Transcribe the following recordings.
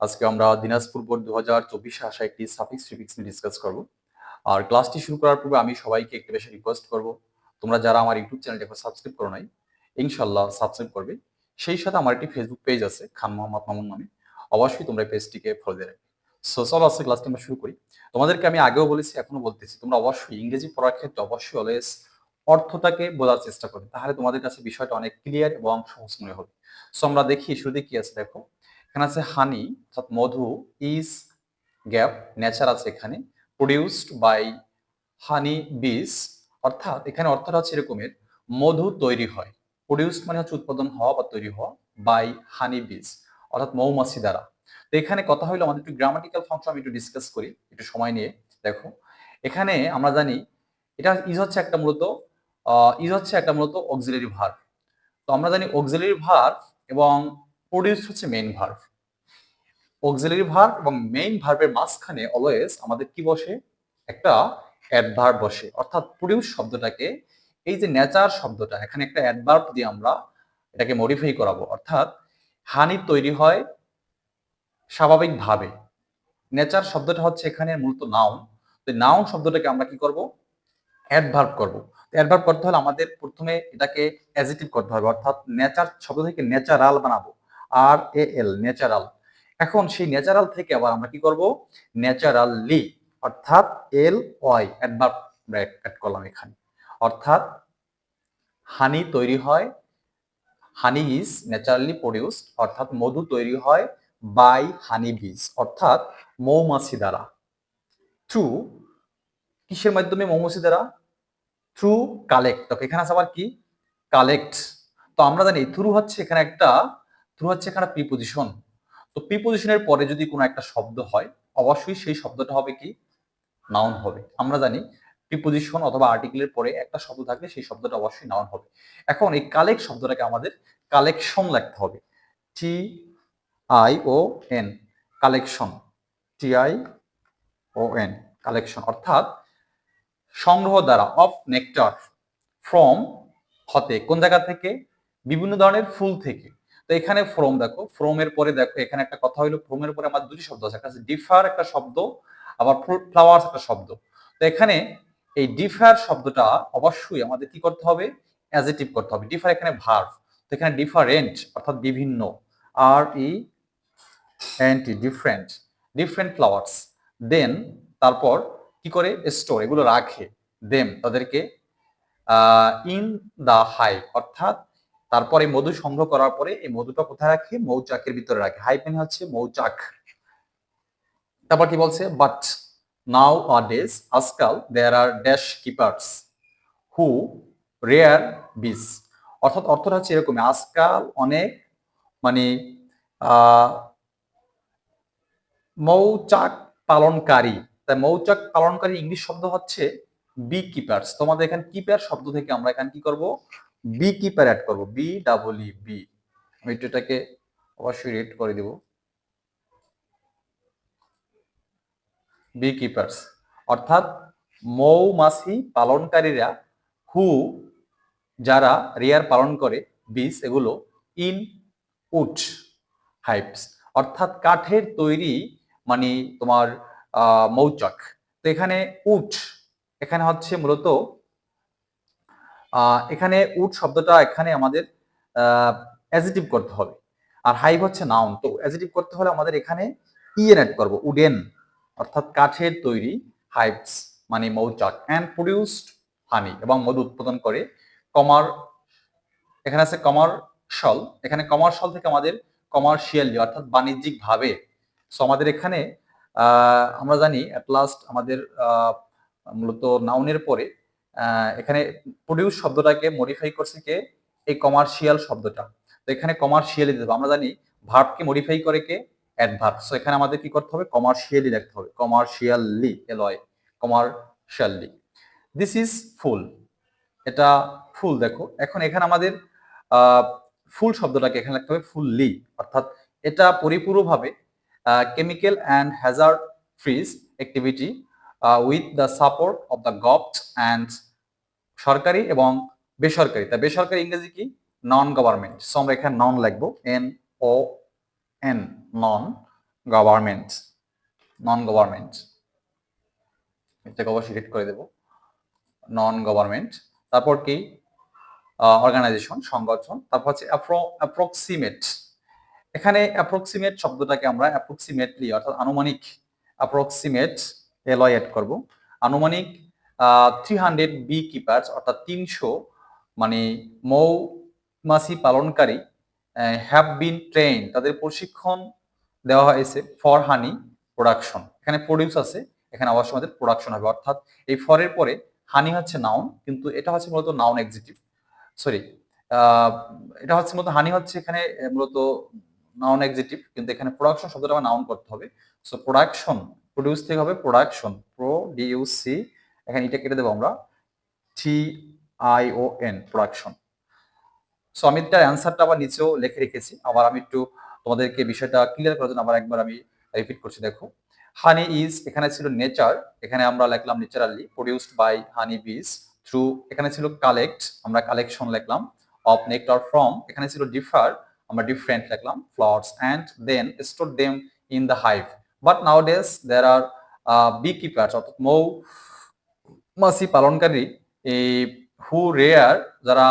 আজকে আমরা দিনাজপুর বোর্ড দু হাজার চব্বিশে আসা একটি সাফিক্স ট্রিপিক্স নিয়ে ডিসকাস করব। আর ক্লাসটি শুরু করার পূর্বে আমি সবাইকে একটু বেশি রিকোয়েস্ট করব। তোমরা যারা আমার ইউটিউব চ্যানেলটি এখন সাবস্ক্রাইব করো নাই ইনশাল্লাহ সাবস্ক্রাইব করবে। সেই সাথে আমার একটি ফেসবুক পেজ আছে, খান মোহাম্মদ মামুন নামে। অবশ্যই তোমরা এই পেজটিকে ফলো দিয়ে রাখবে। সো চলো আজকে ক্লাসটি আমরা শুরু করি। তোমাদেরকে আমি আগেও বলেছি, এখনও বলতেছি, তোমরা অবশ্যই ইংরেজি পড়ার ক্ষেত্রে অবশ্যই অলওয়েজ অর্থটাকে বোঝার চেষ্টা করবে। তাহলে তোমাদের কাছে বিষয়টা অনেক ক্লিয়ার এবং সহজ মনে হবে। সো আমরা দেখি, শুরুতে কি আছে দেখো। এখানে আছে হানি অর্থাৎ মধু ইজ গ্যাপ নেচার আছে এখানে প্রডিউসড বাই হানি বিজ অর্থাৎ এখানে অর্থটা হচ্ছে এরকমের, মধু তৈরি হয়। প্রডিউসড মানে হচ্ছে উৎপাদন হওয়া বা তৈরি হওয়া বাই হানি বিজ অর্থাৎ মৌমাছি দ্বারা। তো এখানে কথা হইল আমাদের একটু গ্রামাটিক্যাল ফাংশন আমি একটু ডিসকাস করি, একটু সময় নিয়ে, দেখো। এখানে আমরা জানি, এটা ইজ হচ্ছে একটা মূলত ইজ হচ্ছে একটা মূলত অক্সিলারি ভার্ব তো আমরা জানি অক্সিলারি ভার্ব এবং প্রডিউস হচ্ছে মেইন ভার্ব অক্সিলারি ভার্ভ এবং মেইন ভার্ভের মাঝখানে অলওয়েজ আমাদের কি বসে? একটা অ্যাডভার্ব বসে। অর্থাৎ প্রডিউস শব্দটাকে এই যে নেচার শব্দটা, এখানে একটা অ্যাডভার্ব দিয়ে আমরা এটাকে মডিফাই করাবো। অর্থাৎ হানি তৈরি হয় স্বাভাবিকভাবে। নেচার শব্দটা হচ্ছে এখানে মূলত নাউন তো নাউন শব্দটাকে আমরা কি করব? অ্যাডভার্ব করব। অ্যাডভার্ব করতে হলে আমাদের প্রথমে এটাকে অ্যাজিটিভ করতে হবে। অর্থাৎ নেচার শব্দ থেকে নেচারাল বানাবো। আর এ এল ন্যাচারাল এখন সেই ন্যাচারাল থেকে আবার আমরা কি করব? ন্যাচারালি অর্থাৎ এল ওয়াই অ্যাডভার্ব অ্যাড করলাম এখানে। অর্থাৎ হানি তৈরি হয় হানি ইজ ন্যাচারালি প্রডিউসড অর্থাৎ মধু তৈরি হয় বাই হানি বিজ অর্থাৎ মৌমাছি দ্বারা। থ্রু কিসের মাধ্যমে মৌমাছি দ্বারা? থ্রু কালেক্ট তো এখানে আছে আবার কি? কালেক্ট তো আমরা জানি থ্রু হচ্ছে এখানে একটা থ্রু হচ্ছে এখানে প্রিপোজিশন তো প্রিপোজিশনের পরে যদি কোনো একটা শব্দ হয়, অবশ্যই সেই শব্দটা হবে কি? নাউন হবে। আমরা জানি প্রিপোজিশন অথবা আর্টিকেলের পরে একটা শব্দ থাকলে সেই শব্দটা অবশ্যই নাউন হবে। এখন এই কালেক্ট শব্দটাকে আমাদের কালেকশন লিখতে হবে। T I O N collection T I O N collection অর্থাৎ সংগ্রহ দ্বারা অফ নেকটার ফ্রম হতে কোন জায়গা থেকে? বিভিন্ন ধরনের ফুল থেকে। তো এখানে ফ্রম দেখো ফ্রমের পরে দেখো, এখানে একটা কথা হইল ফ্রমের পরে আমার দুটি শব্দ আছে, একটা ডিফার একটা শব্দ, আবার ফ্লাওয়ার্স একটা শব্দ। তো এখানে এই ডিফার শব্দটা অবশ্যই আমাদের কি করতে হবে? অ্যাজেটিভ করতে হবে। ডিফার এখানে ভার্ভ তো এখানে ডিফারেন্ট অর্থাৎ বিভিন্ন R E N T different different flowers then তারপর কি করে? স্টোর এগুলো রাখে। দেম তাদেরকে ইন দা হাই অর্থাৎ তারপরে মধু সংগ্রহ করার পরে এই মধুটা কোথায় রাখে? মৌচাকের ভিতরে রাখে। হাইপেন হচ্ছে মৌচাক। তারপর কি বলছে? বাট নাও আর ডেজ আজকাল there are dash keepers who rear bees অর্থাৎ অর্থটা হচ্ছে এরকম আজকাল অনেক মানে মৌচাক পালনকারী। তাই মৌচাক পালনকারী ইংলিশ শব্দ হচ্ছে বি কিপার্স তোমাদের এখানে কিপার শব্দ থেকে আমরা এখানে কি করব? বি কিপার অ্যাড করব বি ডাবল ই বি আমি এটাকে অবশ্যই রেড করে দেব। বি কিপার্স অর্থাৎ মৌমাছি পালনকারীরা হু যারা রেয়ার পালন করে বিষ এগুলো ইন উড হাইপস অর্থাৎ কাঠের তৈরি মানে তোমার মৌচক। তো এখানে উট এখানে হচ্ছে মূলত এখানে উড শব্দটা এখানে আমাদের অ্যাজিটিভ করতে হবে। আর হাইভ হচ্ছে নাউন তো অ্যাজিটিভ করতে হলে আমাদের এখানে ইএন অ্যাড করব উডেন অর্থাৎ কাঠের তৈরি হাইভস মানে মৌচাক অ্যান্ড প্রডিউসড হানি এবং মধু উৎপাদন করে কমার, এখানে আছে কমার্শল এখানে কমার্শাল থেকে আমাদের কমার্শিয়ালি অর্থাৎ বাণিজ্যিকভাবে। সো আমাদের এখানে আমরা জানি অ্যাট লাস্ট আমাদের মূলত নাউনের পরে এখানে প্রডিউস শব্দটাকে মডিফাই করছে কে? এই কমার্শিয়াল শব্দটা। তো এখানে কমার্শিয়ালি দেবো। আমরা জানি ভার্বকে মডিফাই করে কে? অ্যাডভার্ব সো এখানে আমাদের কি করতে হবে? কমার্শিয়ালি লিখতে হবে। Commercially ally commercially this is full এটা ফুল দেখো। এখন এখানে আমাদের ফুল শব্দটাকে এখানে লিখতে হবে ফুললি অর্থাৎ এটা পরিপূর্ণভাবে chemical and hazard free activity with the support of the govt and সরকারি এবং বেসরকারি। তা বেসরকারি ইংরেজি কি? নন গভর্নমেন্ট সো আমরা এখানে নন লিখব। N O N non government non government এটাকে অবশ্যই রিড করে দেব। নন গভর্নমেন্ট তারপর কি? অর্গানাইজেশন সংগঠন। তারপর হচ্ছে অ্যাপ্রক্সিমেট এখানে অ্যাপ্রক্সিমেট শব্দটাকে আমরা অ্যাপ্রক্সিমেটলি অর্থাৎ আনুমানিক অ্যাপ্রক্সিমেট এলয় অ্যাড করব। আনুমানিক থ্রি হান্ড্রেড বি কিপার্স অর্থাৎ তিনশো মানে মৌমাছি পালনকারী হ্যাভ বিন ট্রেন তাদের প্রশিক্ষণ দেওয়া হয়েছে ফর হানি প্রোডাকশন এখানে প্রডিউস আছে, এখানে অবশ্যই আমাদের প্রোডাকশন হবে। অর্থাৎ এই ফরের পরে হানি হচ্ছে নাউন কিন্তু এটা হচ্ছে মূলত নাউন এক্সিটিভ সরি এটা হচ্ছে মূলত হানি হচ্ছে এখানে মূলত নাউন এক্সিটিভ কিন্তু এখানে প্রোডাকশন শব্দটা আমার নাউন করতে হবে। সো প্রোডাকশন প্রডিউস থেকে হবে প্রোডাকশন প্রো ডিউসি এখানে এটা কেটে দেবো আমরা। T I O N production so আমি এটার অ্যান্সারটা আবার নিচেও লিখে রেখেছি। আবার আমি একটু তোমাদেরকে বিষয়টা ক্লিয়ার করার জন্য আবার একবার আমি রিপিট করছি, দেখো। হানি ইজ এখানে ছিল নেচার এখানে আমরা লিখলাম naturally produced by honey bees through এখানে ছিল কালেক্ট আমরা কালেকশন লিখলাম। অফ নেক্টার ফ্রম এখানে ছিল ডিফার আমরা ডিফারেন্ট লিখলাম flowers and then store them in the hive but nowadays there are bee keepers অর্থাৎ মৌ মাছি পালনকারী এই হু রেয়ার যারা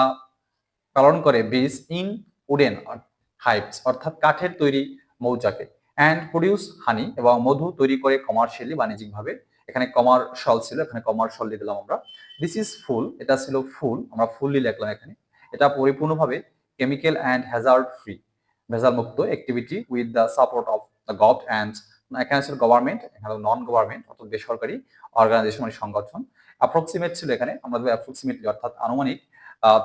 পালন করে বিজ ইন উডেন হাইপস অর্থাৎ কাঠের তৈরি মৌচাকে। অ্যান্ড প্রডিউস হানি এবং মধু তৈরি করে কমার্শিয়ালি বাণিজ্যিকভাবে। এখানে কমার্শাল ছিল, এখানে কমার্শাল দিয়ে দিলাম আমরা। দিস ইজ ফুল, এটা ছিল ফুল, আমরা ফুললি লিখলাম এখানে। এটা পরিপূর্ণভাবে কেমিক্যাল অ্যান্ড হ্যাজার্ড ফ্রি ভেজাল মুক্ত activity with the support of the gov and এখানে ছিল গভর্নমেন্ট এখানে নন গভর্নমেন্ট অর্থাৎ বেসরকারি অর্গানাইজেশন মানে সংগঠন। অ্যাপ্রক্সিমেট ছিল এখানে, আমরা অ্যাপ্রক্সিমেটলি অর্থাৎ আনুমানিক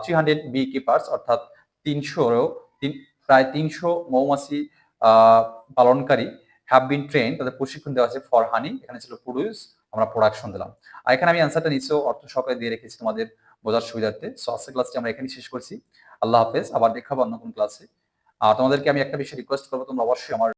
থ্রি হান্ড্রেড বি কিপার্স অর্থাৎ তিনশোরও, তিন, প্রায় তিনশো মৌমাছি পালনকারী হ্যাভ বিন ট্রেন তাদের প্রশিক্ষণ দেওয়া আছে ফর হানি এখানে ছিল প্রডিউস আমরা প্রোডাকশন দিলাম। আর এখানে আমি অ্যান্সারটা নিচেও অর্থ সহকারে দিয়ে রেখেছি তোমাদের বোঝার সুবিধার্থে। সো আজকের ক্লাসটি আমরা এখানে শেষ করছি। আল্লাহ হাফেজ, আবার দেখাবো অন্য কোন ক্লাসে আর তোমাদেরকে আমি একটা বিষয় রিকোয়েস্ট করব, তোমরা অবশ্যই আমার